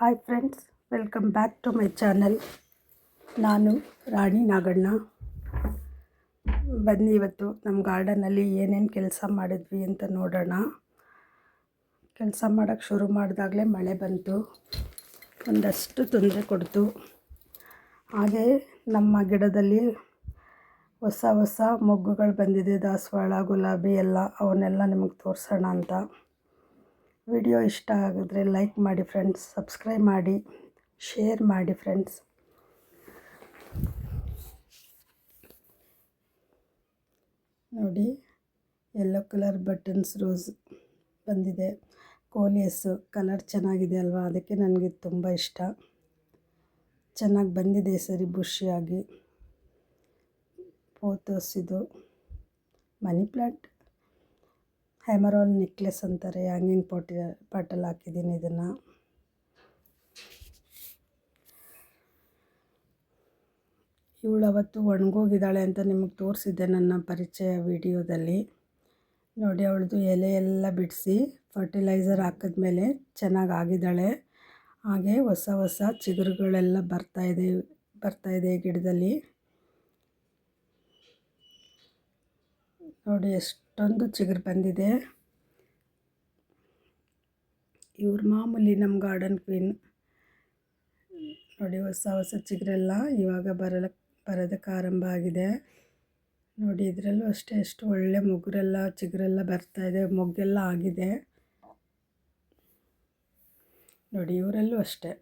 Hi friends welcome back to my channel ನಾನು ರಾಣಿ ನಾಗಣ್ಣ. ಬನ್ನಿ ಇವತ್ತು ನಮ್ಮ ಗಾರ್ಡನಲ್ಲಿ ಏನೇನು ಕೆಲಸ ಮಾಡಿದ್ವಿ ಅಂತ ನೋಡೋಣ. ಕೆಲಸ ಮಾಡೋಕ್ಕೆ ಶುರು ಮಾಡಿದಾಗಲೇ ಮಳೆ ಬಂತು. ಒಂದಷ್ಟು ತೊಂದರೆ ಕೊಡ್ತು. ಹಾಗೆ ನಮ್ಮ ಗಿಡದಲ್ಲಿ ಹೊಸ ಹೊಸ ಮೊಗ್ಗುಗಳು ಬಂದಿದೆ, ದಾಸವಾಳ, ಗುಲಾಬಿ ಎಲ್ಲ ಅವನ್ನೆಲ್ಲ ನಿಮಗೆ ತೋರಿಸೋಣ ಅಂತ. ವಿಡಿಯೋ ಇಷ್ಟ ಆಗಿದ್ರೆ ಲೈಕ್ ಮಾಡಿ ಫ್ರೆಂಡ್ಸ್, ಸಬ್ಸ್ಕ್ರೈಬ್ ಮಾಡಿ, ಶೇರ್ ಮಾಡಿ ಫ್ರೆಂಡ್ಸ್. ನೋಡಿ ಎಲ್ಲೋ ಕಲರ್ ಬಟನ್ಸ್ ರೋಸ್ ಬಂದಿದೆ. ಕೋಲಿಯಸ್ಸು ಕಲರ್ ಚೆನ್ನಾಗಿದೆ ಅಲ್ವಾ? ಅದಕ್ಕೆ ನನಗೆ ತುಂಬ ಇಷ್ಟ. ಚೆನ್ನಾಗಿ ಬಂದಿದೆ ಸರಿ ಬುಷಿಯಾಗಿ ಪೋತೋಸ್ ಇದು. ಮನಿ ಪ್ಲ್ಯಾಂಟ್ ಹ್ಯಾಮರಾಲ್ ನೆಕ್ಲೆಸ್ ಅಂತಾರೆ, ಹ್ಯಾಂಗಿಂಗ್ ಪಾಟಿ ಪಾಟಲ್ಲಿ ಹಾಕಿದ್ದೀನಿ ಇದನ್ನು. ಇವಳು ಅವತ್ತು ಒಣಗೋಗಿದ್ದಾಳೆ ಅಂತ ನಿಮಗೆ ತೋರಿಸಿದ್ದೆ ನನ್ನ ಪರಿಚಯ ವಿಡಿಯೋದಲ್ಲಿ. ನೋಡಿ, ಅವಳದು ಎಲೆ ಎಲ್ಲ ಬಿಡಿಸಿ ಫರ್ಟಿಲೈಸರ್ ಹಾಕಿದ್ಮೇಲೆ ಚೆನ್ನಾಗಿ ಆಗಿದ್ದಾಳೆ. ಹಾಗೆ ಹೊಸ ಹೊಸ ಚಿಗುರುಗಳೆಲ್ಲ ಬರ್ತಾಯಿದೆ ಬರ್ತಾಯಿದೆ ಗಿಡದಲ್ಲಿ. ನೋಡಿ ಎಷ್ಟೊಂದು ಚಿಗುರು ಬಂದಿದೆ. ಇವ್ರು ಮಾಮೂಲಿ ನಮ್ಮ ಗಾರ್ಡನ್ ಕ್ವೀನ್ ನೋಡಿ ಹೊಸ ಹೊಸ ಚಿಗುರೆಲ್ಲ ಇವಾಗ ಬರಲ, ಬರೋದಕ್ಕೆ ಆರಂಭ ಆಗಿದೆ. ನೋಡಿ ಇದರಲ್ಲೂ ಅಷ್ಟೇ ಎಷ್ಟು ಒಳ್ಳೆ ಮೊಗ್ರೆಲ್ಲ, ಚಿಗುರೆಲ್ಲ ಬರ್ತಾಯಿದೆ ಮೊಗ್ಗೆಲ್ಲ ಆಗಿದೆ. ನೋಡಿ ಇವರಲ್ಲೂ ಅಷ್ಟೇ.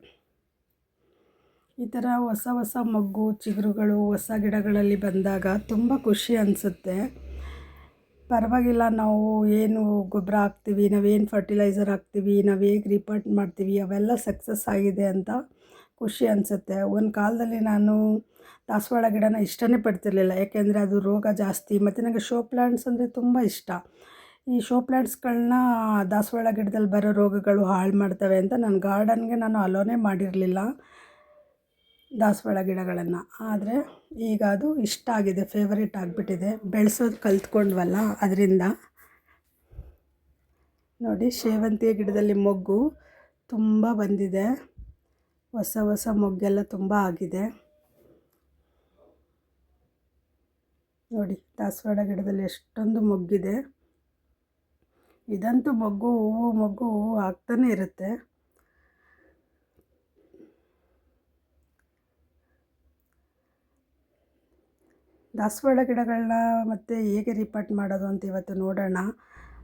ಈ ಥರ ಹೊಸ ಹೊಸ ಮೊಗ್ಗು ಚಿಗುರುಗಳು, ಹೊಸ ಗಿಡಗಳಲ್ಲಿ ಬಂದಾಗ ತುಂಬ ಖುಷಿ ಅನಿಸುತ್ತೆ. ಪರವಾಗಿಲ್ಲ, ನಾವು ಏನು ಗೊಬ್ಬರ ಹಾಕ್ತೀವಿ ನಾವೇನು ಫರ್ಟಿಲೈಸರ್ ಹಾಕ್ತೀವಿ, ನಾವು ಹೇಗೆ ರಿಪೋರ್ಟ್ ಮಾಡ್ತೀವಿ, ಅವೆಲ್ಲ ಸಕ್ಸಸ್ ಆಗಿದೆ ಅಂತ ಖುಷಿ ಅನಿಸುತ್ತೆ. ಒಂದು ಕಾಲದಲ್ಲಿ ನಾನು ದಾಸವಾಳ ಗಿಡನ ಇಷ್ಟನೇ ಪಡ್ತಿರಲಿಲ್ಲ, ಯಾಕೆಂದರೆ ಅದು ರೋಗ ಜಾಸ್ತಿ, ಮತ್ತು ನನಗೆ ಶೋ ಪ್ಲ್ಯಾಂಟ್ಸ್ ಅಂದರೆ ತುಂಬ ಇಷ್ಟ. ಈ ಶೋ ಪ್ಲ್ಯಾಂಟ್ಸ್ಗಳನ್ನ ದಾಸವಾಳ ಗಿಡದಲ್ಲಿ ಬರೋ ರೋಗಗಳು ಹಾಳು ಮಾಡ್ತವೆ ಅಂತ ನನ್ನ ಗಾರ್ಡನ್ಗೆ ನಾನು ಅಲೋನೇ ಮಾಡಿರಲಿಲ್ಲ. ದಾಸವಾಳ ಗಿಡಗಳನ್ನು. ಆದರೆ ಈಗ ಅದು ಇಷ್ಟ ಆಗಿದೆ ಫೇವರೇಟ್ ಆಗಿಬಿಟ್ಟಿದೆ. ಬೆಳೆಸೋದು ಕಲ್ತ್ಕೊಂಡ್ವಲ್ಲ, ಅದರಿಂದ. ನೋಡಿ ಸೇವಂತಿಗೆ ಗಿಡದಲ್ಲಿ ಮೊಗ್ಗು ತುಂಬ ಬಂದಿದೆ. ಹೊಸ ಹೊಸ ಮೊಗ್ಗೆಲ್ಲ ತುಂಬ ಆಗಿದೆ. ನೋಡಿ, ದಾಸವಾಳ ಗಿಡದಲ್ಲಿ ಎಷ್ಟೊಂದು ಮೊಗ್ಗಿದೆ. ಇದಂತೂ ಮೊಗ್ಗು, ಹೂವು ಮೊಗ್ಗು ಹೂವು ಆಗ್ತಾನೆ ಇರುತ್ತೆ. ದಾಸವಾಳ ಗಿಡಗಳನ್ನ ಮತ್ತು ಹೇಗೆ ರಿಪಾರ್ಟ್ ಮಾಡೋದು ಅಂತ ಇವತ್ತು ನೋಡೋಣ.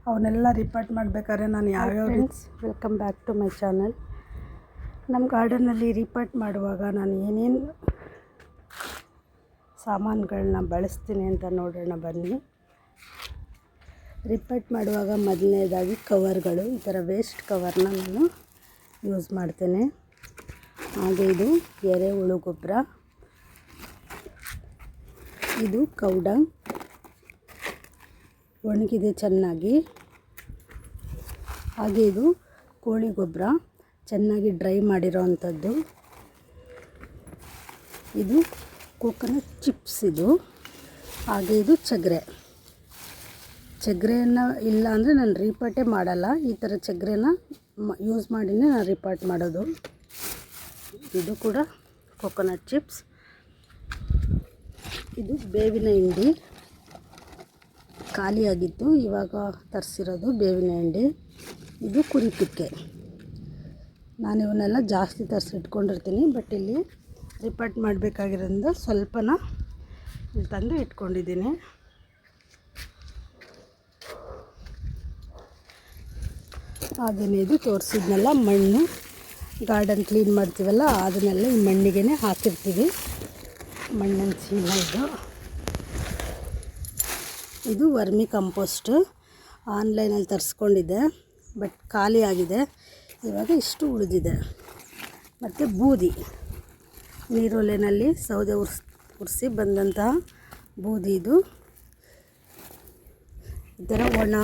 ಅವನ್ನೆಲ್ಲ ರಿಪಾರ್ಟ್ ಮಾಡಬೇಕಾದ್ರೆ ನಾನು ಯಾವ್ಯಾವ friends welcome back to my channel ನಮ್ಮ ಗಾರ್ಡನ್ನಲ್ಲಿ ರಿಪಾರ್ಟ್ ಮಾಡುವಾಗ ನಾನು ಏನೇನು ಸಾಮಾನುಗಳನ್ನ ಬಳಸ್ತೀನಿ ಅಂತ ನೋಡೋಣ ಬನ್ನಿ. ರಿಪೋರ್ಟ್ ಮಾಡುವಾಗ ಮೊದಲನೇದಾಗಿ ಕವರ್ಗಳು ಈ ಥರ ವೇಸ್ಟ್ ಕವರ್ನ ನಾನು ಯೂಸ್ ಮಾಡ್ತೇನೆ. ಹಾಗೆ ಇದು ಎರೆಹುಳು ಗೊಬ್ಬರ. ಇದು ಕೌಡ. ಒಣಗಿದೆ ಚೆನ್ನಾಗಿ. ಹಾಗೆ ಇದು ಕೋಳಿ ಗೊಬ್ಬರ. ಚೆನ್ನಾಗಿ ಡ್ರೈ ಮಾಡಿರೋ ಅಂಥದ್ದು. ಇದು ಕೋಕೋನಟ್ ಚಿಪ್ಸ್ ಇದು. ಹಾಗೆ ಇದು ಚಗ್ರೆ. ಚಗ್ರೆಯನ್ನು ಇಲ್ಲ ಅಂದರೆ ನಾನು ರೀಪಾಟೇ ಮಾಡಲ್ಲ. ಈ ಥರ ಚಗ್ರೆನ ಯೂಸ್ ಮಾಡಿನೇ ನಾನು ರೀಪಾಟ್ ಮಾಡೋದು. ಇದು ಕೂಡ ಕೋಕೋನಟ್ ಚಿಪ್ಸ್. ಇದು ಬೇವಿನ ಹಿಂಡಿ. ಖಾಲಿಯಾಗಿತ್ತು ಇವಾಗ ತರಿಸಿರೋದು ಬೇವಿನ ಹಿಂಡಿ. ಇದು ಕುರಿಪಿಕ್ಕೆ ನಾನು ಇವನ್ನೆಲ್ಲ ಜಾಸ್ತಿ ತರಿಸಿ ಇಟ್ಕೊಂಡಿರ್ತೀನಿ, ಬಟ್ ಇಲ್ಲಿ ರಿಪೋರ್ಟ್ ಮಾಡಬೇಕಾಗಿರೋದ್ರಿಂದ ಸ್ವಲ್ಪನ ಇಲ್ಲಿ ತಂದು ಇಟ್ಕೊಂಡಿದ್ದೀನಿ. ಹಾಗೆಯೇ ಇದು ತೋರಿಸಿದ್ನೆಲ್ಲ ಮಣ್ಣು. ಗಾರ್ಡನ್ ಕ್ಲೀನ್ ಮಾಡ್ತೀವಲ್ಲ, ಅದನ್ನೆಲ್ಲ ಈ ಮಣ್ಣಿಗೆ ಹಾಕಿರ್ತೀವಿ. ಮಣ್ಣಿನ ಚೀಲ ಇದು. ಇದು ವರ್ಮಿ ಕಂಪೋಸ್ಟ್. ಆನ್ಲೈನಲ್ಲಿ ತರಿಸ್ಕೊಂಡಿದ್ದೆ, ಬಟ್ ಖಾಲಿ ಆಗಿದೆ. ಇವಾಗ ಇಷ್ಟು ಉಳಿದಿದೆ. ಮತ್ತು ಬೂದಿ. ನೀರೊಲೆಯಲ್ಲಿ ಸೌದೆ ಉರ್ಸ್, ಉರಿಸಿ ಬಂದಂತಹ ಬೂದಿ ಇದು. ಈ ಥರ ಒಣ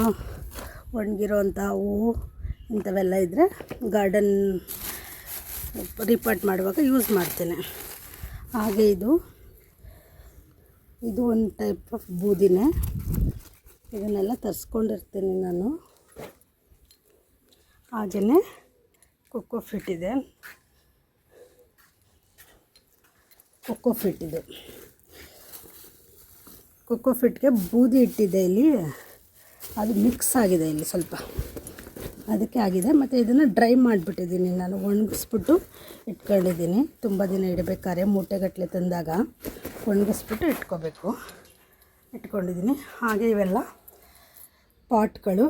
ಒಣಗಿರೋಂಥ ಹೂವು ಇಂಥವೆಲ್ಲ ಇದ್ದರೆ ಗಾರ್ಡನ್ ರಿಪಾರ್ಟ್ ಮಾಡುವಾಗ ಯೂಸ್ ಮಾಡ್ತೇನೆ. ಹಾಗೆ ಇದು. ಇದು ಒಂದು ಟೈಪ್ ಆಫ್ ಬೂದಿನೇ. ಇದನ್ನೆಲ್ಲ ತರಿಸ್ಕೊಂಡಿರ್ತೀನಿ ನಾನು. ಹಾಗೆಯೇ ಕೊಕ್ಕೋ ಫಿಟ್ ಇದೆ. ಕೊಕ್ಕೋ ಫಿಟ್ ಇದೆ. ಕೊಕ್ಕೋ ಫಿಟ್ಗೆ ಬೂದಿ ಇಟ್ಟಿದೆ ಇಲ್ಲಿ. ಅದು ಮಿಕ್ಸ್ ಆಗಿದೆ ಇಲ್ಲಿ ಸ್ವಲ್ಪ. ಅದಕ್ಕೆ ಆಗಿದೆ. ಮತ್ತು ಇದನ್ನು ಡ್ರೈ ಮಾಡಿಬಿಟ್ಟಿದ್ದೀನಿ. ನಾನು ಒಣಗಿಸ್ಬಿಟ್ಟು ಇಟ್ಕೊಂಡಿದ್ದೀನಿ. ತುಂಬ ದಿನ ಇಡಬೇಕಾದ್ರೆ ಮೂಟೆಗಟ್ಟಲೆ ತಂದಾಗ ಒಣಗಿಸ್ಬಿಟ್ಟು ಇಟ್ಕೋಬೇಕು. ಇಟ್ಕೊಂಡಿದ್ದೀನಿ. ಹಾಗೆ ಇವೆಲ್ಲ ಪಾಟ್ಗಳು.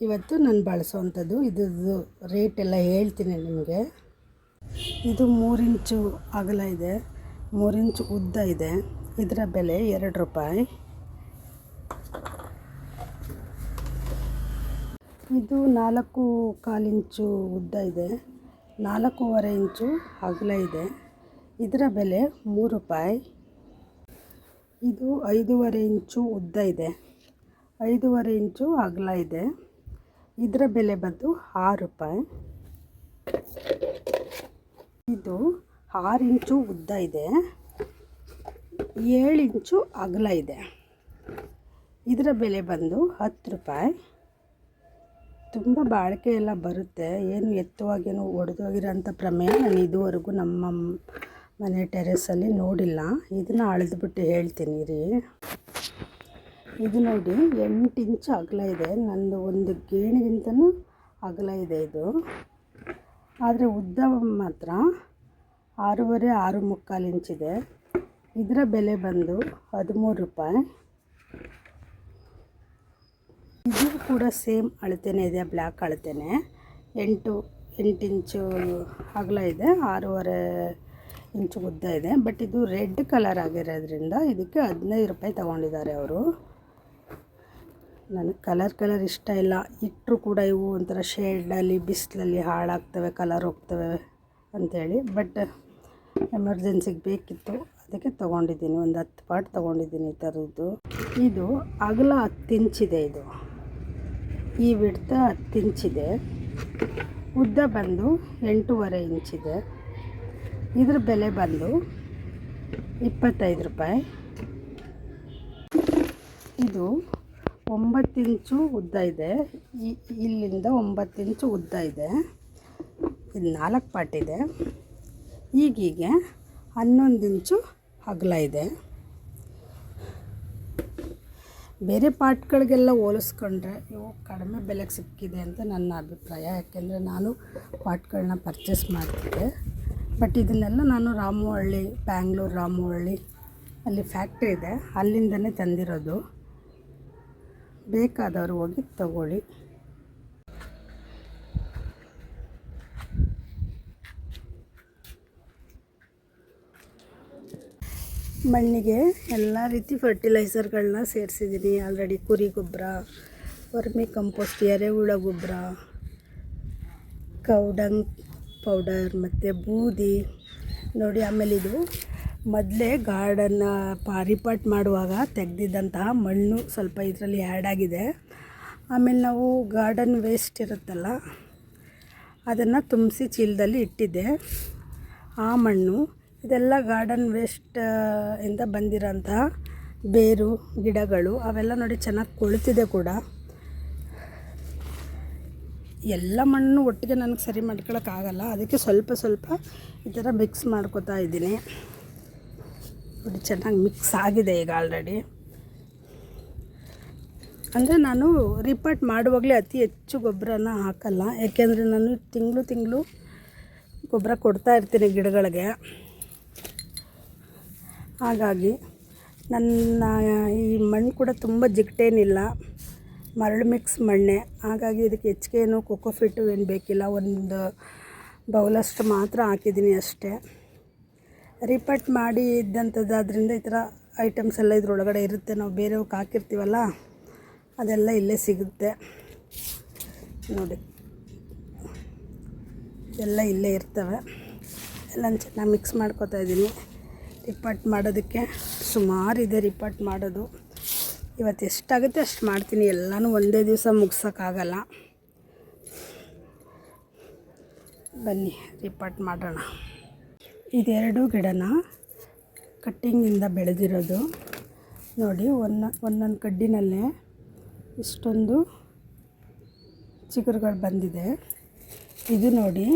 ಇವತ್ತು ನಾನು ಬಳಸೋವಂಥದ್ದು ಇದ್ರದ್ದು ರೇಟ್ ಎಲ್ಲ ಹೇಳ್ತೀನಿ ನಿಮಗೆ. ಇದು ಮೂರಿಂಚು ಅಗಲ ಇದೆ. ಮೂರು ಇಂಚು ಉದ್ದ ಇದೆ. ಇದರ ಬೆಲೆ ಎರಡು ರೂಪಾಯಿ. ಇದು ನಾಲ್ಕು ಕಾಲು ಇಂಚು ಉದ್ದ ಇದೆ. ನಾಲ್ಕೂವರೆ ಇಂಚು ಅಗಲ ಇದೆ. ಇದರ ಬೆಲೆ ಮೂರು ರೂಪಾಯಿ. ಇದು ಐದೂವರೆ ಇಂಚು ಉದ್ದ ಇದೆ. ಐದೂವರೆ ಇಂಚು ಅಗಲ ಇದೆ. ಇದರ ಬೆಲೆ ಬಂದು ಆರು ರೂಪಾಯಿ. ಇದು ಆರು ಇಂಚು ಉದ್ದ ಇದೆ. ಏಳು ಇಂಚು ಅಗಲ ಇದೆ. ಇದರ ಬೆಲೆ ಬಂದು ಹತ್ತು ರೂಪಾಯಿ. ತುಂಬ ಬಾಳಿಕೆ ಎಲ್ಲ ಬರುತ್ತೆ. ಏನು ಎತ್ತುವಾಗೇನು ಒಡೆದೋಗಿರೋಂಥ ಪ್ರಮೇಯ ನಾನು ಇದುವರೆಗೂ ನಮ್ಮ ಮನೆ ಟೆರೆಸಲ್ಲಿ ನೋಡಿಲ್ಲ. ಇದನ್ನು ಅಳೆದ್ಬಿಟ್ಟು ಹೇಳ್ತೀನಿ ರೀ. ಇದು ನೋಡಿ ಎಂಟು ಇಂಚು ಅಗಲ ಇದೆ. ನಂದು ಒಂದು ಗೇಣಿಗಿಂತನೂ ಅಗಲ ಇದೆ ಇದು. ಆದರೆ ಉದ್ದ ಮಾತ್ರ ಆರೂವರೆ ಆರು ಮುಕ್ಕಾಲು ಇಂಚಿದೆ ಇದರ ಬೆಲೆ ಬಂದು ಹದಿಮೂರು ರೂಪಾಯಿ. ಇದು ಕೂಡ ಸೇಮ್ ಅಳತೆನೇ ಇದೆ ಬ್ಲ್ಯಾಕ್ ಅಳತೆನೇ. ಎಂಟು ಎಂಟು ಇಂಚು ಅಗಲ ಇದೆ, ಆರೂವರೆ ಇಂಚು ಉದ್ದ ಇದೆ. ಬಟ್ ಇದು ರೆಡ್ ಕಲರ್ ಆಗಿರೋದ್ರಿಂದ ಇದಕ್ಕೆ ಹದಿನೈದು ರೂಪಾಯಿ ತೊಗೊಂಡಿದ್ದಾರೆ ಅವರು. ನನಗೆ ಕಲರ್ ಕಲರ್ ಇಷ್ಟ ಇಲ್ಲ. ಇಟ್ಟರು ಕೂಡ ಇವು ಒಂಥರ ಶೇಡಲ್ಲಿ ಬಿಸಿಲಲ್ಲಿ ಹಾಳಾಗ್ತವೆ ಕಲರ್ ಹೋಗ್ತವೆ ಅಂಥೇಳಿ ಬಟ್ ಎಮರ್ಜೆನ್ಸಿಗೆ ಬೇಕಿತ್ತು, ಅದಕ್ಕೆ ತೊಗೊಂಡಿದ್ದೀನಿ. ಒಂದು ಹತ್ತು ಪಾಟ್ ತೊಗೊಂಡಿದ್ದೀನಿ ಈ ಥರದ್ದು ಇದು ಅಗಲ ಹತ್ತು ಇಂಚಿದೆ ಇದು. ಈ ವಿಡ್ತ ಹತ್ತು ಇಂಚಿದೆ ಉದ್ದ ಬಂದು ಎಂಟೂವರೆ ಇಂಚಿದೆ. ಇದ್ರ ಬೆಲೆ ಬಂದು ಇಪ್ಪತ್ತೈದು ರೂಪಾಯಿ. ಇದು ಒಂಬತ್ತು ಇಂಚು ಉದ್ದ ಇದೆ. ಇಲ್ಲಿಂದ ಒಂಬತ್ತು ಇಂಚು ಉದ್ದ ಇದೆ. ಇದು ನಾಲ್ಕು ಪಾಟಿದೆ ಈಗೀಗೆ ಹನ್ನೊಂದು ಇಂಚು ಅಗಲ ಇದೆ. ಬೇರೆ ಪಾಟ್ಗಳಿಗೆಲ್ಲ ಹೋಲಿಸ್ಕೊಂಡ್ರೆ, ಇವು ಕಡಿಮೆ ಬೆಲೆಗೆ ಸಿಕ್ಕಿದೆ ಅಂತ ನನ್ನ ಅಭಿಪ್ರಾಯ. ಯಾಕೆಂದರೆ ನಾನು ಪಾಟ್ಗಳನ್ನ ಪರ್ಚೇಸ್ ಮಾಡ್ತಿದ್ದೆ. ಬಟ್ ಇದನ್ನೆಲ್ಲ ನಾನು ರಾಮವಳ್ಳಿ ಬ್ಯಾಂಗ್ಳೂರು ರಾಮುಹಳ್ಳಿ ಅಲ್ಲಿ ಫ್ಯಾಕ್ಟ್ರಿ ಇದೆ. ಅಲ್ಲಿಂದನೇ ತಂದಿರೋದು. ಬೇಕಾದವರು ಹೋಗಿ ತಗೊಳ್ಳಿ. ಮಣ್ಣಿಗೆ ಎಲ್ಲ ರೀತಿ ಫರ್ಟಿಲೈಸರ್ಗಳನ್ನ ಸೇರಿಸಿದ್ದೀನಿ. ಆಲ್ರೆಡಿ ಕುರಿ ಗೊಬ್ಬರ ವರ್ಮಿ ಕಂಪೋಸ್ಟ್ ಎರೆಹುಳ ಗೊಬ್ಬರ ಕೌಡಂಗ್ ಪೌಡರ್ ಮತ್ತು ಬೂದಿ. ನೋಡಿ, ಆಮೇಲೆ ಇದು ಮೊದಲೇ ಗಾರ್ಡನ್ನ ಪಾರಿಪಾಟ್ ಮಾಡುವಾಗ ತೆಗೆದಿದ್ದಂತಹ ಮಣ್ಣು ಸ್ವಲ್ಪ ಇದರಲ್ಲಿ ಆ್ಯಡ್ ಆಗಿದೆ. ಆಮೇಲೆ ನಾವು ಗಾರ್ಡನ್ ವೇಸ್ಟ್ ಇರುತ್ತಲ್ಲ, ಅದನ್ನು ತುಂಬಿಸಿ ಚೀಲದಲ್ಲಿ ಇಟ್ಟಿದ್ದೆ. ಆ ಮಣ್ಣು ಇದೆಲ್ಲ ಗಾರ್ಡನ್ ವೇಸ್ಟ್ ಇಂದ ಬಂದಿರೋಂತಹ ಬೇರು, ಗಿಡಗಳು, ಅವೆಲ್ಲ ನೋಡಿ ಚೆನ್ನಾಗಿ ಕೊಳ್ತಿದೆ ಕೂಡ. ಎಲ್ಲ ಮಣ್ಣು ಒಟ್ಟಿಗೆ ನನಗೆ ಸರಿ ಮಾಡ್ಕೊಳಕ್ಕಾಗಲ್ಲ ಅದಕ್ಕೆ ಸ್ವಲ್ಪ ಸ್ವಲ್ಪ ಈ ಥರ ಮಿಕ್ಸ್ ಮಾಡ್ಕೋತಾ ಇದ್ದೀನಿ. ನೋಡಿ ಚೆನ್ನಾಗಿ ಮಿಕ್ಸ್ ಆಗಿದೆ ಈಗ ಆಲ್ರೆಡಿ ಅಂದರೆ ನಾನು ರಿಪೋರ್ಟ್ ಮಾಡುವಾಗಲೇ ಅತಿ ಹೆಚ್ಚು ಗೊಬ್ಬರನ ಹಾಕಲ್ಲ. ಯಾಕೆಂದರೆ ನಾನು ತಿಂಗಳು ತಿಂಗಳು ಗೊಬ್ಬರ ಕೊಡ್ತಾ ಇರ್ತೀನಿ ಗಿಡಗಳಿಗೆ. ಹಾಗಾಗಿ ನನ್ನ ಈ ಮಣ್ಣು ಕೂಡ ತುಂಬ ಜಿಗಟೇನಿಲ್ಲ. ಮರಳು ಮಿಕ್ಸ್ ಮಣ್ಣೆ. ಹಾಗಾಗಿ ಇದಕ್ಕೆ ಹೆಚ್ಚಿಗೆ ಏನು ಕೊಕೊಫಿಟ್ಟು ಏನು ಬೇಕಿಲ್ಲ. ಒಂದು ಬೌಲಷ್ಟು ಮಾತ್ರ ಹಾಕಿದ್ದೀನಿ ಅಷ್ಟೇ. ರಿಪಟ್ ಮಾಡಿ ಇದ್ದಂಥದ್ದಾದ್ರಿಂದ ಈ ಥರ ಐಟಮ್ಸ್ ಎಲ್ಲ ಇದ್ರೊಳಗಡೆ ಇರುತ್ತೆ. ನಾವು ಬೇರೆಯವಕ್ಕೆ ಹಾಕಿರ್ತೀವಲ್ಲ, ಅದೆಲ್ಲ ಇಲ್ಲೇ ಸಿಗುತ್ತೆ. ನೋಡಿ. ಎಲ್ಲ ಇಲ್ಲೇ ಇರ್ತವೆ. ಎಲ್ಲ ಚೆನ್ನಾಗಿ ಮಿಕ್ಸ್ ಮಾಡ್ಕೊತಾ ಇದ್ದೀನಿ. ರಿಪಟ್ ಮಾಡೋದಕ್ಕೆ ಸುಮಾರು ಇದೆ ರಿಪಟ್ ಮಾಡೋದು. ಇವತ್ತು ಎಷ್ಟಾಗುತ್ತೆ ಅಷ್ಟು ಮಾಡ್ತೀನಿ. ಎಲ್ಲನೂ ಒಂದೇ ದಿವಸ ಮುಗ್ಸೋಕ್ಕಾಗಲ್ಲ. ಬನ್ನಿ ರಿಪಟ್ ಮಾಡೋಣ. ಇದೆರಡು ಗಿಡನ ಕಟ್ಟಿಂಗಿಂದ ಬೆಳೆದಿರೋದು. ನೋಡಿ ಒಂದ ಒಂದೊಂದು ಕಡ್ಡಿನಲ್ಲೇ ಇಷ್ಟೊಂದು ಚಿಗುರುಗಳು ಬಂದಿದೆ. ಇದು ನೋಡಿ,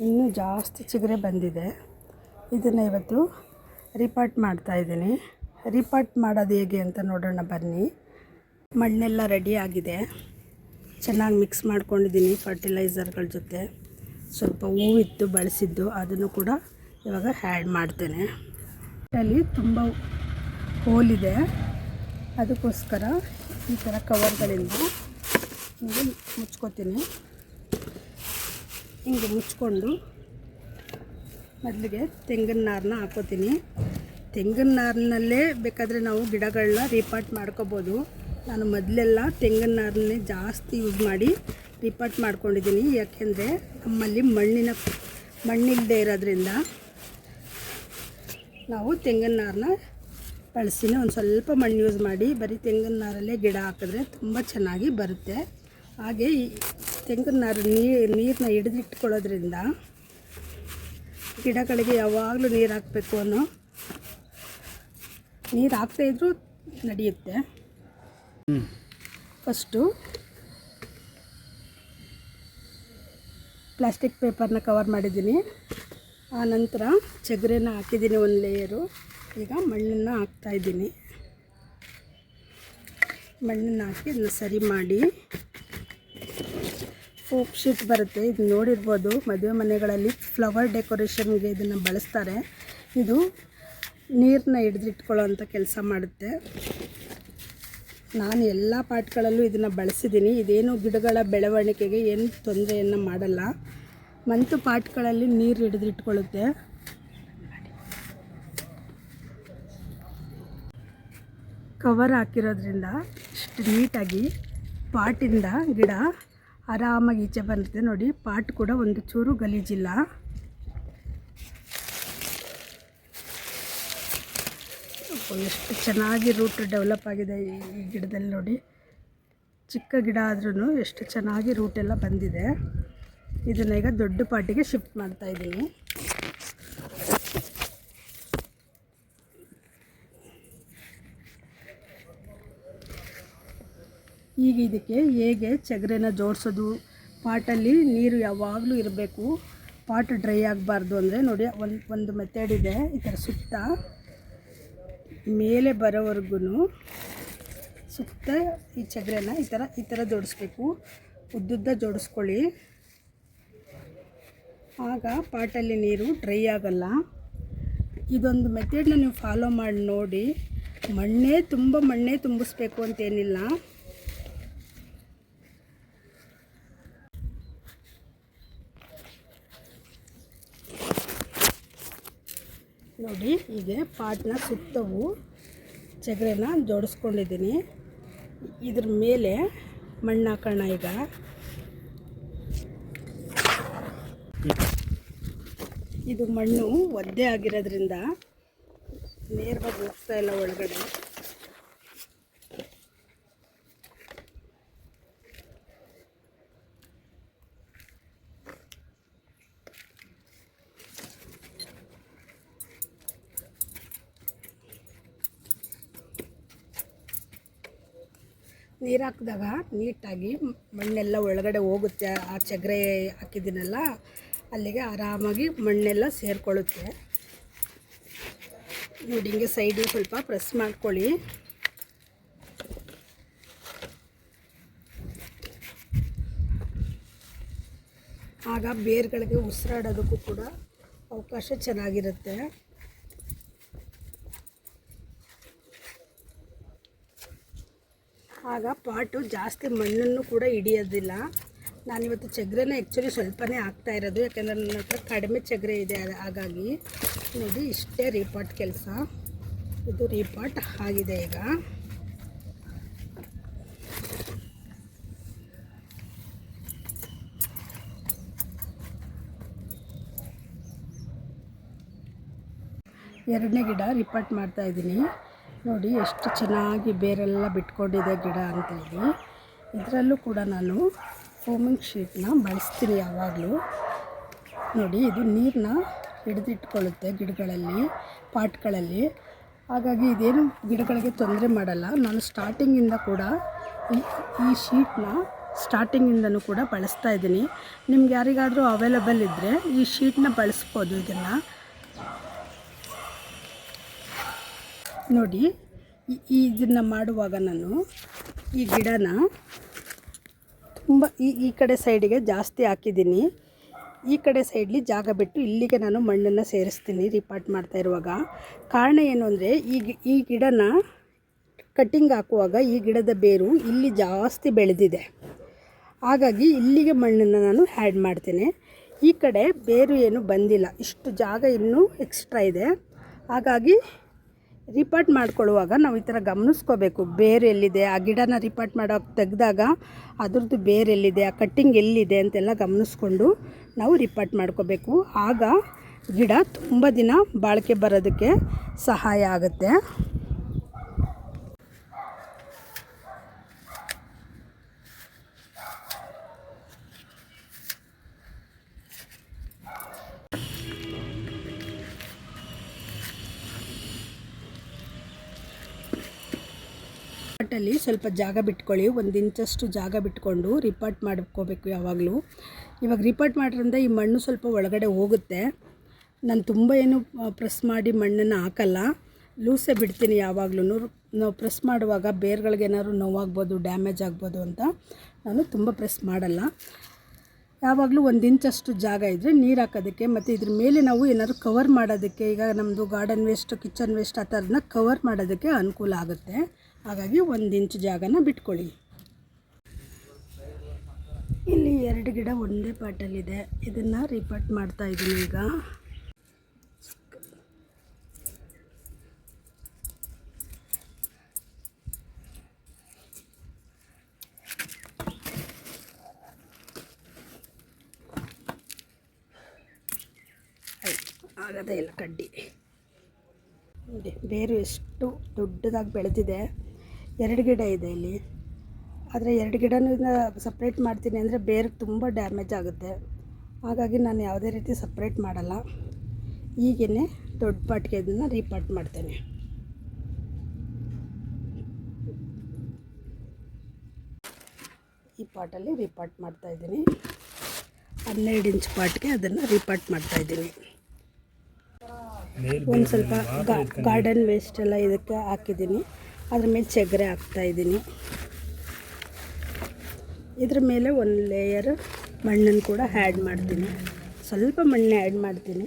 ಇನ್ನೂ ಜಾಸ್ತಿ ಚಿಗುರೆ ಬಂದಿದೆ. ಇದನ್ನು ಇವತ್ತು ರಿಪಾಟ್ ಮಾಡ್ತಾಯಿದ್ದೀನಿ ರಿಪಾರ್ಟ್ ಮಾಡೋದು ಹೇಗೆ ಅಂತ ನೋಡೋಣ ಬನ್ನಿ. ಮಣ್ಣೆಲ್ಲ ರೆಡಿ ಆಗಿದೆ. ಚೆನ್ನಾಗಿ ಮಿಕ್ಸ್ ಮಾಡ್ಕೊಂಡಿದ್ದೀನಿ ಫರ್ಟಿಲೈಸರ್ಗಳ ಜೊತೆ. ಸ್ವಲ್ಪ ಹೂವಿತ್ತು ಬಳಸಿದ್ದು, ಅದನ್ನು ಕೂಡ ಇವಾಗ ಹ್ಯಾಡ್ ಮಾಡ್ತೇನೆ. ಅಲ್ಲಿ ತುಂಬ ಹೋಲಿದೆ ಅದಕ್ಕೋಸ್ಕರ ಈ ಥರ ಕವರ್ಗಳಿಂದ ಹಿಂಗೆ ಮುಚ್ಕೋತೀನಿ. ಹಿಂಗೆ ಮುಚ್ಕೊಂಡು ಮೊದಲಿಗೆ ತೆಂಗಿನ ನಾರನ್ನ ಹಾಕೋತೀನಿ. ತೆಂಗಿನ ನಾರಿನಲ್ಲೇ ಬೇಕಾದರೆ ನಾವು ಗಿಡಗಳನ್ನ ರೀಪಾಟ್ ಮಾಡ್ಕೋಬೋದು. ನಾನು ಮೊದಲೆಲ್ಲ ತೆಂಗಿನ ನಾರನ್ನೇ ಜಾಸ್ತಿ ಯೂಸ್ ಮಾಡಿ ರೀಪಾಟ್ ಮಾಡ್ಕೊಂಡಿದ್ದೀನಿ. ಯಾಕೆಂದರೆ ನಮ್ಮಲ್ಲಿ ಮಣ್ಣಿನ ಮಣ್ಣಿಲ್ಲದೆ ಇರೋದ್ರಿಂದ ನಾವು ತೆಂಗಿನ ನಾರನ್ನ ಬಳಸಿನೇ ಒಂದು ಸ್ವಲ್ಪ ಮಣ್ಣು ಯೂಸ್ ಮಾಡಿ ಬರೀ ತೆಂಗಿನ ನಾರಲ್ಲೇ ಗಿಡ ಹಾಕಿದ್ರೆ ತುಂಬ ಚೆನ್ನಾಗಿ ಬರುತ್ತೆ. ಹಾಗೆ ತೆಂಗಿನ ನಾರು ನೀರು ನೀರನ್ನ ಹಿಡಿದಿಟ್ಕೊಳ್ಳೋದ್ರಿಂದ ಗಿಡಗಳಿಗೆ ಯಾವಾಗಲೂ ನೀರು ಹಾಕಬೇಕು ಅನ್ನೋ ನೀರು ಹಾಕ್ತಾ ಇದ್ದರೂ ನಡೆಯುತ್ತೆ. ಫಸ್ಟು ಪ್ಲಾಸ್ಟಿಕ್ ಪೇಪರ್ನ ಕವರ್ ಮಾಡಿದ್ದೀನಿ. ಆ ನಂತರ ಚಗರೆನ ಹಾಕಿದ್ದೀನಿ ಒಂದು ಲೇಯರು ಈಗ ಮಣ್ಣನ್ನು ಹಾಕ್ತಾಯಿದ್ದೀನಿ ಮಣ್ಣನ್ನು ಹಾಕಿ ಅದನ್ನ ಸರಿ ಮಾಡಿ ಫೋಕ್ ಶೀಟ್ ಬರುತ್ತೆ. ಇದು ನೋಡಿರ್ಬೋದು. ಮದುವೆ ಮನೆಗಳಲ್ಲಿ ಫ್ಲವರ್ ಡೆಕೋರೇಷನ್ಗೆ ಇದನ್ನು ಬಳಸ್ತಾರೆ. ಇದು ನೀರನ್ನ ಹಿಡಿದಿಟ್ಕೊಳ್ಳೋ ಕೆಲಸ ಮಾಡುತ್ತೆ. ನಾನು ಎಲ್ಲ ಪಾಟ್ಗಳಲ್ಲೂ ಇದನ್ನು ಬಳಸಿದ್ದೀನಿ ಇದೇನು ಗಿಡಗಳ ಬೆಳವಣಿಗೆಗೆ ಏನು ತೊಂದರೆಯನ್ನು ಮಾಡಲ್ಲ. ಮಂತು ಪಾಟ್ಗಳಲ್ಲಿ ನೀರು ಹಿಡಿದಿಟ್ಕೊಳ್ಳುತ್ತೆ. ಕವರ್ ಹಾಕಿರೋದ್ರಿಂದ ಇಷ್ಟು ನೀಟಾಗಿ ಪಾಟಿಂದ ಗಿಡ ಆರಾಮಾಗಿ ಈಚೆ ಬರುತ್ತೆ ನೋಡಿ. ಪಾಟ್ ಕೂಡ ಒಂದು ಚೂರು ಗಲೀಜಿಲ್ಲ. ಎಷ್ಟು ಚೆನ್ನಾಗಿ ರೂಟ್ ಡೆವಲಪ್ ಆಗಿದೆ ಈ ಗಿಡದಲ್ಲಿ ನೋಡಿ. ಚಿಕ್ಕ ಗಿಡ ಆದ್ರೂ ಎಷ್ಟು ಚೆನ್ನಾಗಿ ರೂಟ್ ಎಲ್ಲ ಬಂದಿದೆ. ಇದನ್ನ ಈಗ ದೊಡ್ಡ ಪಾಟಿಗೆ ಶಿಫ್ಟ್ ಮಾಡ್ತಾ ಈಗ ಇದಕ್ಕೆ ಹೇಗೆ ಚಗರೆನ ಜೋಡಿಸೋದು? ಪಾಟಲ್ಲಿ ನೀರು ಯಾವಾಗಲೂ ಇರಬೇಕು. ಪಾಟ್ ಡ್ರೈ ಆಗಬಾರ್ದು ಅಂದರೆ ನೋಡಿ, ಒಂದು ಒಂದು ಮೆಥಡ್ ಇದೆ. ಈ ಥರ ಸುತ್ತ ಮೇಲೆ ಬರೋವರೆಗೂ ಸುತ್ತ ಈ ಚಗರೆನ ಈ ಥರ ಈ ಥರ ಜೋಡಿಸ್ಬೇಕು. ಉದ್ದುದ್ದ ಜೋಡಿಸ್ಕೊಳ್ಳಿ. ಆಗ ಪಾಟಲ್ಲಿ ನೀರು ಡ್ರೈ ಆಗಲ್ಲ. ಇದೊಂದು ಮೆಥಡ್ನ ನೀವು ಫಾಲೋ ಮಾಡಿ ನೋಡಿ. ಮಣ್ಣೇ ತುಂಬ ಮಣ್ಣೇ ತುಂಬಿಸ್ಬೇಕು ಅಂತೇನಿಲ್ಲ ನೋಡಿ, ಹೀಗೆ ಪಾಟ್ನ ಸುತ್ತವು ಚಗರೆನ ಜೋಡಿಸ್ಕೊಂಡಿದ್ದೀನಿ. ಇದ್ರ ಮೇಲೆ ಮಣ್ಣು ಹಾಕೋಣ ಈಗ. ಇದು ಮಣ್ಣು ಒದ್ದೆ ಆಗಿರೋದ್ರಿಂದ ನೇರವಾಗಿ ಹೋಗ್ತಾ ಇಲ್ಲ ಒಳಗಡೆ. ನೀರು ಹಾಕಿದಾಗ ನೀಟಾಗಿ ಮಣ್ಣೆಲ್ಲ ಒಳಗಡೆ ಹೋಗುತ್ತೆ, ಆ ಚಗ್ರೆ ಹಾಕಿದ್ದೀನಲ್ಲ, ಅಲ್ಲಿಗೆ ಆರಾಮಾಗಿ ಮಣ್ಣೆಲ್ಲ ಸೇರಿಕೊಳ್ಳುತ್ತೆ. ನೋಡಿ, ಹಿಂಗೆ ಸೈಡಿಗೆ ಸ್ವಲ್ಪ ಪ್ರೆಸ್ ಮಾಡ್ಕೊಳ್ಳಿ. ಆಗ ಬೇರುಗಳಿಗೆ ಉಸಿರಾಡೋದಕ್ಕೂ ಕೂಡ ಅವಕಾಶ ಚೆನ್ನಾಗಿರುತ್ತೆ. ಆಗ ಪಾಟು ಜಾಸ್ತಿ ಮಣ್ಣನ್ನು ಕೂಡ ಹಿಡಿಯೋದಿಲ್ಲ. ನಾನಿವತ್ತು ಚಗ್ರೇನ ಆ್ಯಕ್ಚುಲಿ ಸ್ವಲ್ಪನೇ ಹಾಕ್ತಾ ಇರೋದು. ಯಾಕಂದರೆ ನನ್ನ ಹತ್ರ ಕಡಿಮೆ ಚಗ್ರೆ ಇದೆ ಹಾಗಾಗಿ ನೋಡಿ ಇಷ್ಟೇ ರೀಪಾಟ್ ಕೆಲಸ. ಇದು ರೀಪಾಟ್ ಆಗಿದೆ ಈಗ. ಎರಡನೇ ಗಿಡ ರಿಪೋರ್ಟ್ ಮಾಡ್ತಾ ಇದ್ದೀನಿ. ನೋಡಿ ಎಷ್ಟು ಚೆನ್ನಾಗಿ ಬೇರೆಲ್ಲ ಬಿಟ್ಕೊಂಡಿದೆ ಗಿಡ ಅಂತ ಹೇಳಿ ಇದರಲ್ಲೂ ಕೂಡ ನಾನು ಫೋಮಿಂಗ್ ಶೀಟ್ನ ಬಳಸ್ತೀನಿ ಯಾವಾಗಲೂ. ನೋಡಿ ಇದು ನೀರನ್ನ ಹಿಡಿದಿಟ್ಕೊಳ್ಳುತ್ತೆ ಗಿಡಗಳಲ್ಲಿ, ಪಾಟ್ಗಳಲ್ಲಿ. ಹಾಗಾಗಿ ಇದೇನು ಗಿಡಗಳಿಗೆ ತೊಂದರೆ ಮಾಡಲ್ಲ. ನಾನು ಸ್ಟಾರ್ಟಿಂಗಿಂದ ಕೂಡ ಈ ಶೀಟ್ನ ಸ್ಟಾರ್ಟಿಂಗಿಂದನೂ ಕೂಡ ಬಳಸ್ತಾ ಇದ್ದೀನಿ. ನಿಮ್ಗೆ ಯಾರಿಗಾದರೂ ಅವೈಲಬಲ್ ಇದ್ದರೆ ಈ ಶೀಟ್ನ ಬಳಸ್ಬೋದು ಇದನ್ನು. ನೋಡಿ, ಈ- ಇದನ್ನು ಮಾಡುವಾಗ ನಾನು ಈ ಗಿಡನ ತುಂಬ ಈ ಈ ಕಡೆ ಸೈಡಿಗೆ ಜಾಸ್ತಿ ಹಾಕಿದ್ದೀನಿ. ಈ ಕಡೆ ಸೈಡ್ಲಿ ಜಾಗ ಬಿಟ್ಟು ಇಲ್ಲಿಗೆ ನಾನು ಮಣ್ಣನ್ನು ಸೇರಿಸ್ತೀನಿ ರಿಪಾರ್ಟ್ ಮಾಡ್ತಾ ಇರುವಾಗ. ಕಾರಣ ಏನು ಅಂದರೆ, ಈ ಈ ಗಿಡನ ಕಟ್ಟಿಂಗ್ ಹಾಕುವಾಗ ಈ ಗಿಡದ ಬೇರು ಇಲ್ಲಿ ಜಾಸ್ತಿ ಬೆಳೆದಿದೆ. ಹಾಗಾಗಿ ಇಲ್ಲಿಗೆ ಮಣ್ಣನ್ನು ನಾನು ಆ್ಯಡ್ ಮಾಡ್ತೇನೆ. ಈ ಕಡೆ ಬೇರು ಏನು ಬಂದಿಲ್ಲ. ಇಷ್ಟು ಜಾಗ ಇನ್ನೂ ಎಕ್ಸ್ಟ್ರಾ ಇದೆ. ಹಾಗಾಗಿ ರಿಪಾರ್ಟ್ ಮಾಡ್ಕೊಳ್ಳುವಾಗ ನಾವು ಈ ಥರ ಗಮನಿಸ್ಕೋಬೇಕು. ಬೇರೆ ಎಲ್ಲಿದೆ? ಆ ಗಿಡನ ರಿಪೋರ್ಟ್ ಮಾಡೋಕೆ ತೆಗೆದಾಗ ಅದ್ರದ್ದು ಬೇರೆ ಎಲ್ಲಿದೆ? ಆ ಕಟ್ಟಿಂಗ್ ಎಲ್ಲಿದೆ ಅಂತೆಲ್ಲ ಗಮನಿಸ್ಕೊಂಡು ನಾವು ರಿಪೋರ್ಟ್ ಮಾಡ್ಕೋಬೇಕು. ಆಗ ಗಿಡ ತುಂಬ ದಿನ ಬಾಳಿಕೆ ಬರೋದಕ್ಕೆ ಸಹಾಯ ಆಗುತ್ತೆ. ರಿಪಾರ್ಟಲ್ಲಿ ಸ್ವಲ್ಪ ಜಾಗ ಬಿಟ್ಕೊಳ್ಳಿ, ಒಂದು ಇಂಚಷ್ಟು ಜಾಗ ಬಿಟ್ಕೊಂಡು ರಿಪಾರ್ಟ್ ಮಾಡ್ಕೋಬೇಕು ಯಾವಾಗಲೂ. ಇವಾಗ ರಿಪಾರ್ಟ್ ಮಾಡೋದ್ರಿಂದ ಈ ಮಣ್ಣು ಸ್ವಲ್ಪ ಒಳಗಡೆ ಹೋಗುತ್ತೆ. ನಾನು ತುಂಬ ಏನು ಪ್ರೆಸ್ ಮಾಡಿ ಮಣ್ಣನ್ನು ಹಾಕಲ್ಲ. ಲೂಸೇ ಬಿಡ್ತೀನಿ ಯಾವಾಗಲೂ ನಾವು ಪ್ರೆಸ್ ಮಾಡುವಾಗ ಬೇರ್ಗಳಿಗೇನಾದ್ರು ನೋವಾಗ್ಬೋದು, ಡ್ಯಾಮೇಜ್ ಆಗ್ಬೋದು ಅಂತ ನಾನು ತುಂಬ ಪ್ರೆಸ್ ಮಾಡಲ್ಲ. ಯಾವಾಗಲೂ ಒಂದು ಇಂಚಷ್ಟು ಜಾಗ ಇದ್ದರೆ ನೀರು ಹಾಕೋದಕ್ಕೆ ಮತ್ತು ಇದ್ರ ಮೇಲೆ ನಾವು ಏನಾದ್ರು ಕವರ್ ಮಾಡೋದಕ್ಕೆ, ಈಗ ನಮ್ಮದು ಗಾರ್ಡನ್ ವೇಸ್ಟ್, ಕಿಚನ್ ವೇಸ್ಟ್ ಆ ಥರದನ್ನ ಕವರ್ ಮಾಡೋದಕ್ಕೆ ಅನುಕೂಲ ಆಗುತ್ತೆ. ಹಾಗಾಗಿ ಒಂದು ಇಂಚು ಜಾಗನ ಬಿಟ್ಕೊಳ್ಳಿ. ಇಲ್ಲಿ ಎರಡು ಗಿಡ ಒಂದೇ ಪಾಟಲ್ಲಿದೆ ಇದನ್ನು ರಿಪೋರ್ಟ್ ಮಾಡ್ತಾ ಇದ್ದೀನಿ ಈಗ. ಆಗದೇ ಇಲ್ಲ ಕಡ್ಡಿ. ಬೇರು ಎಷ್ಟು ದೊಡ್ಡದಾಗಿ ಬೆಳೆದಿದೆ. ಎರಡು ಗಿಡ ಇದೆ ಇಲ್ಲಿ. ಆದರೆ ಎರಡು ಗಿಡನೂ ಸಪ್ರೇಟ್ ಮಾಡ್ತೀನಿ ಅಂದರೆ ಬೇರೆ ತುಂಬ ಡ್ಯಾಮೇಜ್ ಆಗುತ್ತೆ. ಹಾಗಾಗಿ ನಾನು ಯಾವುದೇ ರೀತಿ ಸಪ್ರೇಟ್ ಮಾಡಲ್ಲ. ಈಗೇ ದೊಡ್ಡ ಪಾಟ್ಗೆ ಇದನ್ನು ರೀಪಾಟ್ ಮಾಡ್ತೇನೆ. ಈ ಪಾಟಲ್ಲಿ ರೀಪಾಟ್ ಮಾಡ್ತಾಯಿದ್ದೀನಿ ಹನ್ನೆರಡು ಇಂಚ್ ಪಾಟ್ಗೆ ಅದನ್ನು ರೀಪಾಟ್ ಮಾಡ್ತಾಯಿದ್ದೀನಿ ಒಂದು ಸ್ವಲ್ಪ ಗಾರ್ಡನ್ ವೇಸ್ಟ್ ಎಲ್ಲ ಇದಕ್ಕೆ ಹಾಕಿದ್ದೀನಿ. ಅದ್ರ ಮೇಲೆ ಚೆಗರೆ ಹಾಕ್ತಾಯಿದ್ದೀನಿ ಇದ್ರ ಮೇಲೆ ಒಂದು ಲೇಯರ್ ಮಣ್ಣನ್ನು ಕೂಡ ಆ್ಯಡ್ ಮಾಡ್ತೀನಿ. ಸ್ವಲ್ಪ ಮಣ್ಣೆ ಆ್ಯಡ್ ಮಾಡ್ತೀನಿ.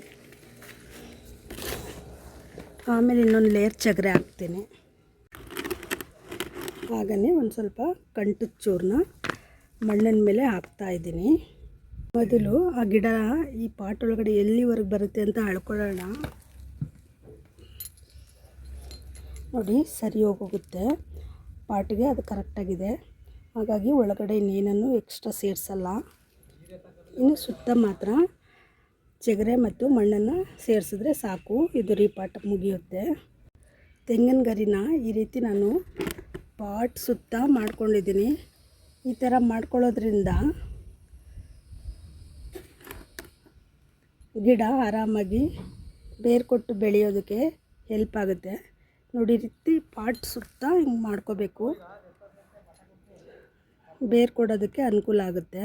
ಆಮೇಲೆ ಇನ್ನೊಂದು ಲೇಯರ್ ಚಗರೆ ಹಾಕ್ತೀನಿ. ಹಾಗೇ ಒಂದು ಸ್ವಲ್ಪ ಕಂಟು ಚೂರನ್ನ ಮಣ್ಣಿನ ಮೇಲೆ ಹಾಕ್ತಾ ಇದ್ದೀನಿ. ಮೊದಲು ಆ ಗಿಡ ಈ ಪಾಟ್ ಒಳಗಡೆ ಎಲ್ಲಿವರೆಗೆ ಬರುತ್ತೆ ಅಂತ ಅಳ್ಕೊಳ್ಳೋಣ. ನೋಡಿ, ಸರಿ ಹೋಗೋಗುತ್ತೆ ಪಾಟಿಗೆ ಅದು ಕರೆಕ್ಟಾಗಿದೆ. ಹಾಗಾಗಿ ಒಳಗಡೆ ಇನ್ನೇನನ್ನು ಎಕ್ಸ್ಟ್ರಾ ಸೇರಿಸಲ್ಲ. ಇನ್ನು ಸುತ್ತ ಮಾತ್ರ ಜಗರೆ ಮತ್ತು ಮಣ್ಣನ್ನು ಸೇರಿಸಿದ್ರೆ ಸಾಕು. ಇದು ರೀಪಾಟ್ ಮುಗಿಯುತ್ತೆ. ತೆಂಗಿನ ಗರಿನ ಈ ರೀತಿ ನಾನು ಪಾಟ್ ಸುತ್ತ ಮಾಡ್ಕೊಂಡಿದ್ದೀನಿ. ಈ ಥರ ಮಾಡ್ಕೊಳ್ಳೋದ್ರಿಂದ ಗಿಡ ಆರಾಮಾಗಿ ಬೇರ್ಕೊಟ್ಟು ಬೆಳೆಯೋದಕ್ಕೆ ಹೆಲ್ಪ್ ಆಗುತ್ತೆ. ನೋಡಿ, ರೀತಿ ಪಾಟ್ ಸುತ್ತ ಹಿಂಗೆ ಮಾಡ್ಕೋಬೇಕು. ಬೇರು ಕೊಡೋದಕ್ಕೆ ಅನುಕೂಲ ಆಗುತ್ತೆ.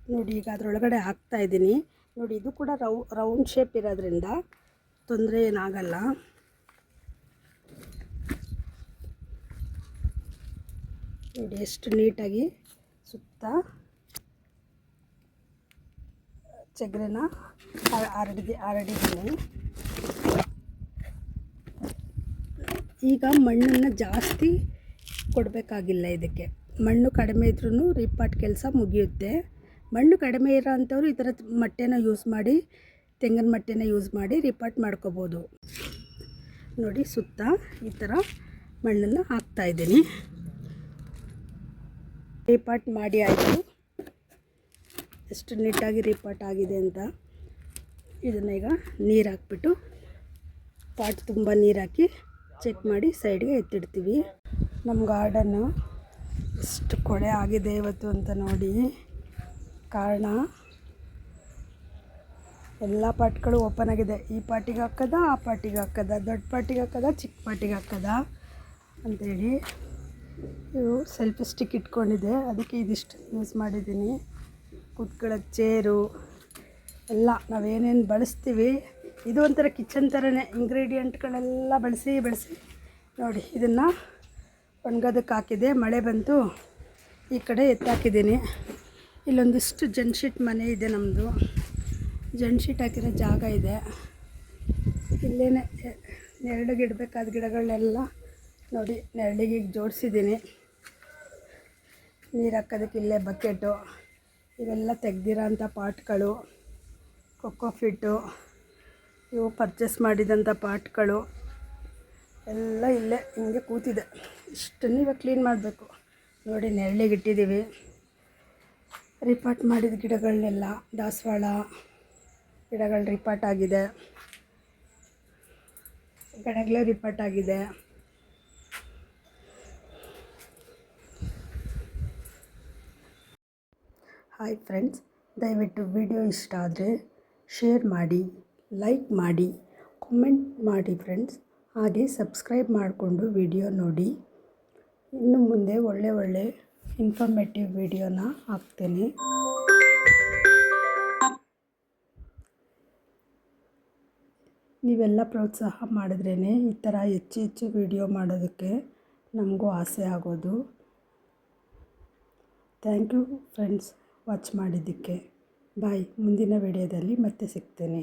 ನೋಡಿ, ಈಗ ಅದರೊಳಗಡೆ ಹಾಕ್ತಾ ಇದ್ದೀನಿ. ನೋಡಿ, ಇದು ಕೂಡ ರೌ, ರೌಂಡ್ ಶೇಪ್ ಇರೋದ್ರಿಂದ ತೊಂದರೆ ಏನಾಗಲ್ಲ. ನೋಡಿ, ಎಷ್ಟು ನೀಟಾಗಿ ಸುತ್ತ ಚಗ್ರೆನ ಹರಡಿದೆ ಹರಡಿದ್ದೀನಿ ಈಗ ಮಣ್ಣನ್ನು ಜಾಸ್ತಿ ಕೊಡಬೇಕಾಗಿಲ್ಲ ಇದಕ್ಕೆ. ಮಣ್ಣು ಕಡಿಮೆ ಇದ್ರೂ ರಿಪಾಟ್ ಕೆಲಸ ಮುಗಿಯುತ್ತೆ. ಮಣ್ಣು ಕಡಿಮೆ ಇರೋ ಅಂಥವ್ರು ಈ ಥರ ಮಟ್ಟೆನ ಯೂಸ್ ಮಾಡಿ, ತೆಂಗಿನ ಮಟ್ಟೆನ ಯೂಸ್ ಮಾಡಿ ರಿಪಾಟ್ ಮಾಡ್ಕೋಬೋದು. ನೋಡಿ ಸುತ್ತ ಈ ಥರ ಮಣ್ಣನ್ನು ಹಾಕ್ತಾಯಿದ್ದೀನಿ ರಿಪಾಟ್ ಮಾಡಿ ಆಯಿತು. ಎಷ್ಟು ನೀಟಾಗಿ ರಿಪಾಟ್ ಆಗಿದೆ ಅಂತ. ಇದನ್ನ ಈಗ ನೀರು ಹಾಕ್ಬಿಟ್ಟು, ಪಾಟ್ ತುಂಬ ನೀರು ಹಾಕಿ ಚೆಕ್ ಮಾಡಿ ಸೈಡ್ಗೆ ಎತ್ತಿಡ್ತೀವಿ. ನಮ್ಮ ಗಾರ್ಡನ್ನು ಇಷ್ಟು ಕೊಳೆ ಆಗಿದೆ ಇವತ್ತು ಅಂತ ನೋಡಿ. ಕಾರಣ, ಎಲ್ಲ ಪಾಟ್ಗಳು ಓಪನ್ ಆಗಿದೆ. ಈ ಪಾಟಿಗೆ ಹಾಕದ, ಆ ಪಾಟಿಗೆ ಹಾಕದ, ದೊಡ್ಡ ಪಾಟಿಗೆ ಹಾಕೋದ ಚಿಕ್ಕ ಪಾಟಿಗೆ ಹಾಕದ ಅಂಥೇಳಿ ಇವು ಸೆಲ್ಫಿ ಸ್ಟಿಕ್ ಇಟ್ಕೊಂಡಿದೆ. ಅದಕ್ಕೆ ಇದಿಷ್ಟು ಯೂಸ್ ಮಾಡಿದ್ದೀನಿ. ಕೂತ್ಕೊಳ್ಳೋಕ್ಕೆ ಚೇರು ಎಲ್ಲ ನಾವೇನೇನು ಬಳಸ್ತೀವಿ ಇದು ಒಂಥರ ಕಿಚನ್ ಥರನೇ ಇಂಗ್ರೀಡಿಯೆಂಟ್ಗಳೆಲ್ಲ ಬಳಸಿ ಬಳಸಿ. ನೋಡಿ, ಇದನ್ನು ಒಣಗೋದಕ್ಕೆ ಹಾಕಿದೆ. ಮಳೆ ಬಂತು ಈ ಕಡೆ ಎತ್ತಾಕಿದ್ದೀನಿ. ಇಲ್ಲೊಂದಿಷ್ಟು ಜನ್ಶೀಟ್ ಮನೆ ಇದೆ ನಮ್ಮದು ಜನ್ಶೀಟ್ ಹಾಕಿರೋ ಜಾಗ ಇದೆ. ಇಲ್ಲೇ ನೆರಳಿಗೆ ಇಡಬೇಕಾದ ಗಿಡಗಳನ್ನೆಲ್ಲ ನೋಡಿ, ನೆರಳಿಗೆ ಜೋಡಿಸಿದ್ದೀನಿ. ನೀರು ಹಾಕೋದಕ್ಕೆ ಇಲ್ಲೇ ಬಕೆಟು ಇವೆಲ್ಲ ತೆಗ್ದಿರೋ ಅಂಥ ಪಾಟ್ಗಳು ಕೊಕ್ಕೋ ಫಿಟ್ಟು ಇವು ಪರ್ಚೇಸ್ ಮಾಡಿದಂಥ ಪಾಟ್ಗಳು ಎಲ್ಲ ಇಲ್ಲೇ ಹಿಂಗೆ ಕೂತಿದೆ. ಇಷ್ಟನ್ನು ಇವಾಗ ಕ್ಲೀನ್ ಮಾಡಬೇಕು? ನೋಡಿ ನೆರಳಿಗೆ ಇಟ್ಟಿದ್ದೀವಿ ರಿಪಾರ್ಟ್ ಮಾಡಿದ ಗಿಡಗಳನ್ನೆಲ್ಲ ದಾಸವಾಳ ಗಿಡಗಳು ರಿಪಾರ್ಟ್ ಆಗಿದೆ. ಗಿಡಗಳೇ ರಿಪಾರ್ಟ್ ಆಗಿದೆ. ಹಾಯ್ ಫ್ರೆಂಡ್ಸ್ ದಯವಿಟ್ಟು ವಿಡಿಯೋ ಇಷ್ಟ ಆದರೆ ಶೇರ್ ಮಾಡಿ. ಲೈಕ್ ಮಾಡಿ, ಕಮೆಂಟ್ ಮಾಡಿ ಫ್ರೆಂಡ್ಸ್. ಹಾಗೆ ಸಬ್ಸ್ಕ್ರೈಬ್ ಮಾಡಿಕೊಂಡು ವಿಡಿಯೋ ನೋಡಿ. ಇನ್ನು ಮುಂದೆ ಒಳ್ಳೆ ಒಳ್ಳೆ ಇನ್ಫಾರ್ಮೇಟಿವ್ ವಿಡಿಯೋನ ಹಾಕ್ತೇನೆ. ನೀವೆಲ್ಲ ಪ್ರೋತ್ಸಾಹ ಮಾಡಿದ್ರೇ ಈ ಥರ ಹೆಚ್ಚು ಹೆಚ್ಚು ವಿಡಿಯೋ ಮಾಡೋದಕ್ಕೆ ನಮಗೂ ಆಸೆ ಆಗೋದು. ಥ್ಯಾಂಕ್ ಯು ಫ್ರೆಂಡ್ಸ್ ವಾಚ್ ಮಾಡಿದ್ದಕ್ಕೆ. ಬಾಯ್ ಮುಂದಿನ ವಿಡಿಯೋದಲ್ಲಿ ಮತ್ತೆ ಸಿಗ್ತೇನೆ.